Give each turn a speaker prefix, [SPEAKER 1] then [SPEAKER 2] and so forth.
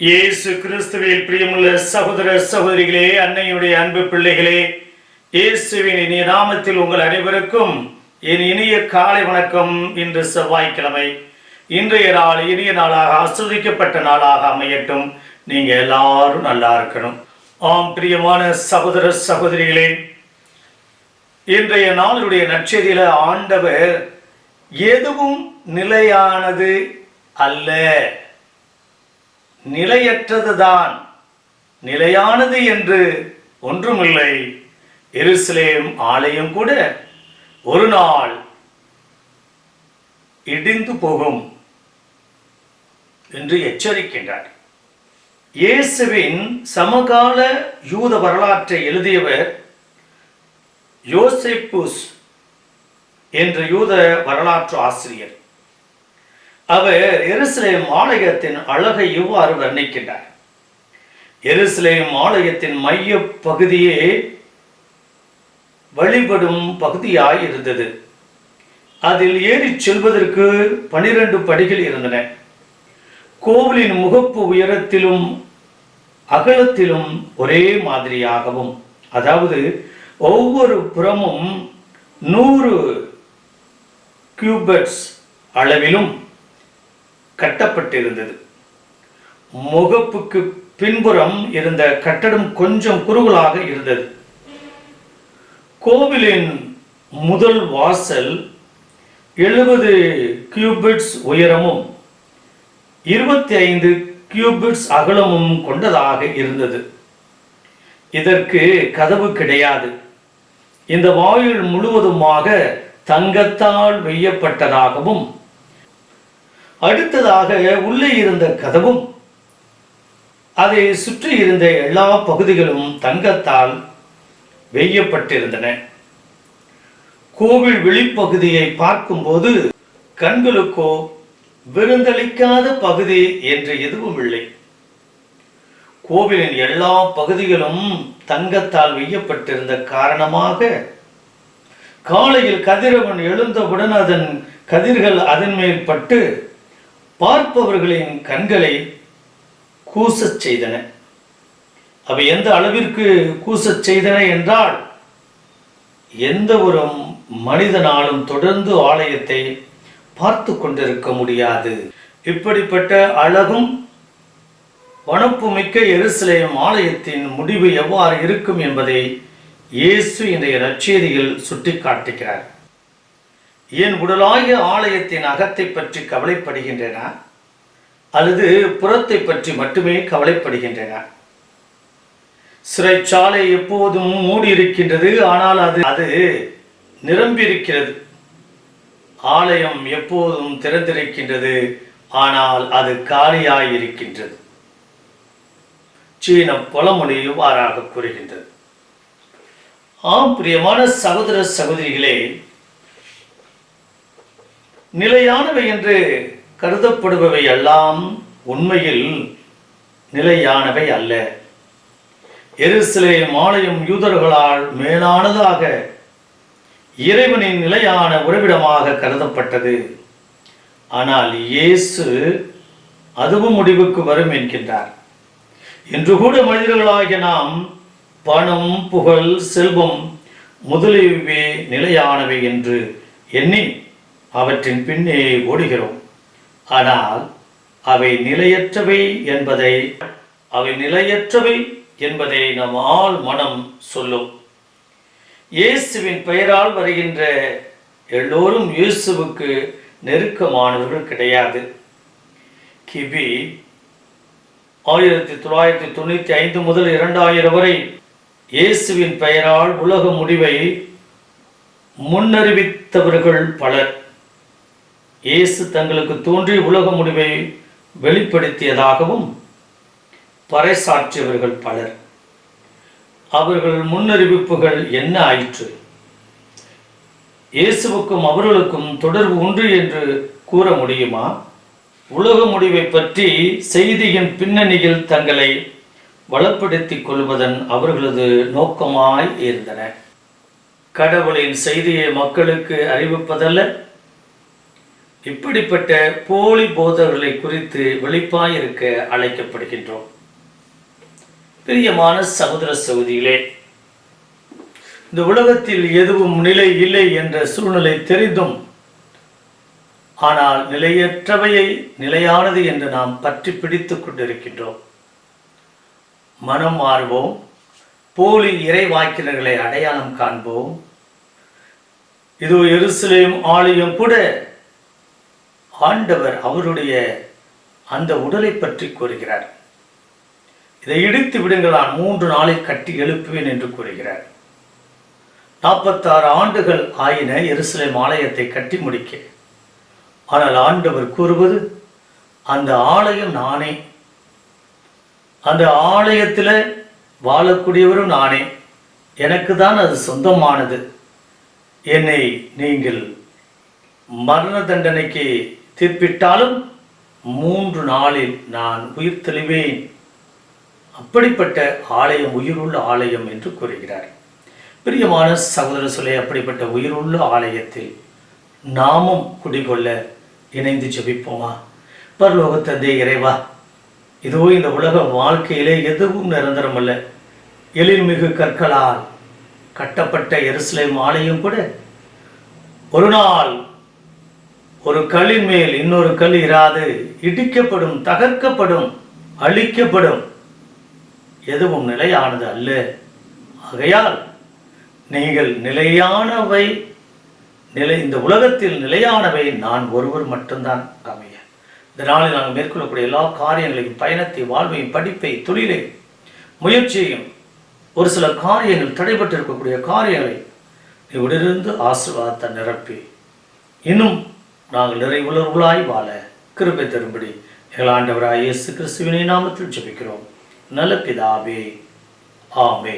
[SPEAKER 1] இயேசு கிறிஸ்துவில் பிரியமுள்ள சகோதர சகோதரிகளே அன்னையுடைய அன்பு பிள்ளைகளே இயேசுவின் இனிய நாமத்தில் உங்கள் அனைவருக்கும் என் இனிய காலை வணக்கம். இன்று செவ்வாய்க்கிழமை இன்றைய நாள் இனிய நாளாக ஆஸ்வதிக்கப்பட்ட நாளாக அமையட்டும். நீங்க எல்லாரும் நல்லா இருக்கணும். ஆம் பிரியமான சகோதர சகோதரிகளே இன்றைய நாளுடைய நற்செய்தியில ஆண்டவர் எதுவும் நிலையானது அல்ல. நிலையற்றதுதான். நிலையானது என்று ஒன்றுமில்லை. எருசலேம் ஆலயம் கூட ஒரு நாள் இடிந்து போகும் என்று எச்சரிக்கின்றார். இயேசுவின் சமகால யூத வரலாற்றை எழுதியவர் யோசேப்புஸ் என்ற யூத வரலாற்று ஆசிரியர். அவர் எருசலேம் ஆலயத்தின் அழகை இவ்வாறு வர்ணிக்கின்றார். எருசலேம் ஆலயத்தின் மைய பகுதியே வழிபடும் பகுதியாய் இருந்தது. அதில் ஏறிச் செல்வதற்கு பனிரெண்டு படிகள் இருந்தன. கோவிலின் முகப்பு உயரத்திலும் அகலத்திலும் ஒரே மாதிரியாகவும் அதாவது ஒவ்வொரு புறமும் நூறு கியூபட்ஸ் அளவிலும் கட்டப்பட்டிருந்தது. முகப்புக்கு பின்புறம் இருந்த கட்டடம் கொஞ்சம் குறுகலாக இருந்தது. கோவிலின் முதல் வாசல் எழுபது கியூபிட்ஸ் உயரமும் இருபத்தி ஐந்து கியூபிட்ஸ் அகலமும் கொண்டதாக இருந்தது. இதற்கு கதவு கிடையாது. இந்த வாயில் முழுவதுமாக தங்கத்தால் வெய்யப்பட்டதாகவும் அடுத்ததாக உள்ளே இருந்த கதவும் அதை சுற்றி இருந்த எல்லா பகுதிகளும் தங்கத்தால் வெய்யப்பட்டிருந்தன கோவில் வெளிப்பகுதியை பார்க்கும்போது கண்களுக்கோ விருந்தளிக்காத பகுதி என்று எதுவும் இல்லை கோவிலின் எல்லா பகுதிகளும் தங்கத்தால் வெய்யப்பட்டிருந்த காரணமாக காலையில் கதிரவன் எழுந்தவுடன் அதன் கதிர்கள் அதன் மேல் பட்டு பார்ப்பவர்களின் கண்களை கூசச் செய்தன. அவை எந்த அளவிற்கு கூசச் செய்தன என்றால் எந்த ஒரு மனிதனாலும் தொடர்ந்து ஆலயத்தை பார்த்து கொண்டிருக்க முடியாது. இப்படிப்பட்ட அழகும் வனப்பு மிக்க எருசலேம் ஆலயத்தின் முடிவு எவ்வாறு இருக்கும் என்பதை இயேசு இன்றைய நற்செய்தியில் சுட்டிக்காட்டுகிறார். என் உடலாய ஆலயத்தின் அகத்தை பற்றி கவலைப்படுகின்றன? அல்லது புறத்தை பற்றி மட்டுமே கவலைப்படுகின்றன? சிறைச்சாலை எப்போதும் மூடி இருக்கின்றது ஆனால் அது அது நிரம்பியிருக்கிறது. ஆலயம் எப்போதும் திறந்திருக்கின்றது ஆனால் அது காலியாயிருக்கின்றது. சீன பொலமொழி இவ்வாறாக கூறுகின்றது. ஆம் பிரியமான சகோதர சகோதரிகளே நிலையானவை என்று கருதப்படுபவை எல்லாம் உண்மையில் நிலையானவை அல்ல. எருசலேம் ஆலயம் யூதர்களால் மேலானதாக இறைவனின் நிலையான உறவிடமாக கருதப்பட்டது. ஆனால் இயேசு அதுவும் முடிவுக்கு வரும் என்கின்றார். இன்று கூட மனிதர்களாகிய நாம் பணம் புகழ் செல்வம் முதலியவே நிலையானவை என்று எண்ணி அவற்றின் பின்னே ஓடுகிறோம். ஆனால் அவை நிலையற்றவை என்பதை அவை நிலையற்றவை என்பதை நம் ஆள் மனம் சொல்லும். இயேசுவின் பெயரால் வருகின்ற எல்லோரும் இயேசுவுக்கு நெருக்கமானவர்கள் கிடையாது. கிபி ஆயிரத்தி தொள்ளாயிரத்தி தொண்ணூற்றி ஐந்து முதல் இரண்டாயிரம் வரை இயேசுவின் பெயரால் உலக முடிவை முன்னறிவித்தவர்கள் பலர். இயேசு தங்களுக்கு தோன்றி உலக முடிவை வெளிப்படுத்தியதாகவும் பறைசாற்றியவர்கள் பலர். அவர்கள் முன்னறிவிப்புகள் என்ன ஆயிற்று? இயேசுவுக்கும் அவர்களுக்கும் தொடர்பு உண்டு என்று கூற முடியுமா? உலக முடிவை பற்றி செய்தியின் பின்னணியில் தங்களை வளப்படுத்திக் கொள்வதன் அவர்களது நோக்கமாய் இருந்தன. கடவுளின் செய்தியை மக்களுக்கு அறிவிப்பதல்ல இப்படிப்பட்ட போலி போதகர்களை குறித்து வெளிப்பாயிருக்க அழைக்கப்படுகின்றோம். பிரியமான சகோதர சகுதியிலே இந்த உலகத்தில் எதுவும் நிலை இல்லை என்ற சூழ்நிலை தெரிந்தும் ஆனால் நிலையற்றவையை நிலையானது என்று நாம் பற்றி பிடித்துக் கொண்டிருக்கின்றோம். மனம் மாறுவோம் போலி இறைவாக்கினர்களை அடையாளம் காண்போம். இது எருசலேம் ஆலயம் கூட ஆண்டவர் அவருடைய அந்த உடலை பற்றி கூறுகிறார். இதை இடித்து விடுங்கள் மூன்று நாளில் கட்டி எழுப்புவேன் என்று கூறுகிறார். நாற்பத்தாறு ஆண்டுகள் ஆயின எருசலேம் ஆலயத்தை கட்டி முடிக்க. ஆனால் ஆண்டவர் கூறுவது அந்த ஆலயம் நானே. அந்த ஆலயத்தில் வாழக்கூடியவரும் நானே. எனக்கு தான் அது சொந்தமானது. என்னை நீங்கள் மரண தண்டனைக்கு தீர்ப்பிட்டாலும் மூன்று நாளில் நான் உயிர் தெளிவேன். அப்படிப்பட்ட ஆலயம் உயிருள்ள ஆலயம் என்று கூறுகிறார். பிரியமான சகோதர சொல்லை அப்படிப்பட்ட உயிருள்ள ஆலயத்தில் நாமும் குடிகொள்ள இணைந்து ஜபிப்போமா? பரலோக தந்தை இறைவா இதோ இந்த உலக வாழ்க்கையிலே எதுவும் நிரந்தரம் அல்ல எழில்மிகு கற்களால் கட்டப்பட்ட எருசலேம் ஆலயம் கூட ஒரு நாள் ஒரு கல்லின் மேல் இன்னொரு கல் இராது இடிக்கப்படும் தகர்க்கப்படும் அழிக்கப்படும். எதுவும் நிலையானது அல்ல. ஆகையால் நீங்கள் நிலையானவை நிலை இந்த உலகத்தில் நிலையானவை நான் ஒருவர் மட்டும்தான் அமைய. இந்த நாளில் நாங்கள் மேற்கொள்ளக்கூடிய எல்லா காரியங்களையும் பயணத்தை வாழ்வையும் படிப்பை தொழிலை முயற்சியையும் ஒரு சில காரியங்கள் தடைபட்டு இருக்கக்கூடிய காரியங்களை நீ உடனிருந்து ஆசீர்வாதத்தை நிரப்பி. இன்னும் நாங்கள் நிறைவுள்ளவர்களாய் வாழ கிருபை தரும்படி எங்கள் ஆண்டவராய் இயேசு கிறிஸ்துவினை நாமத்தில் ஜெபிக்கிறோம். நல்ல பிதாவே ஆமே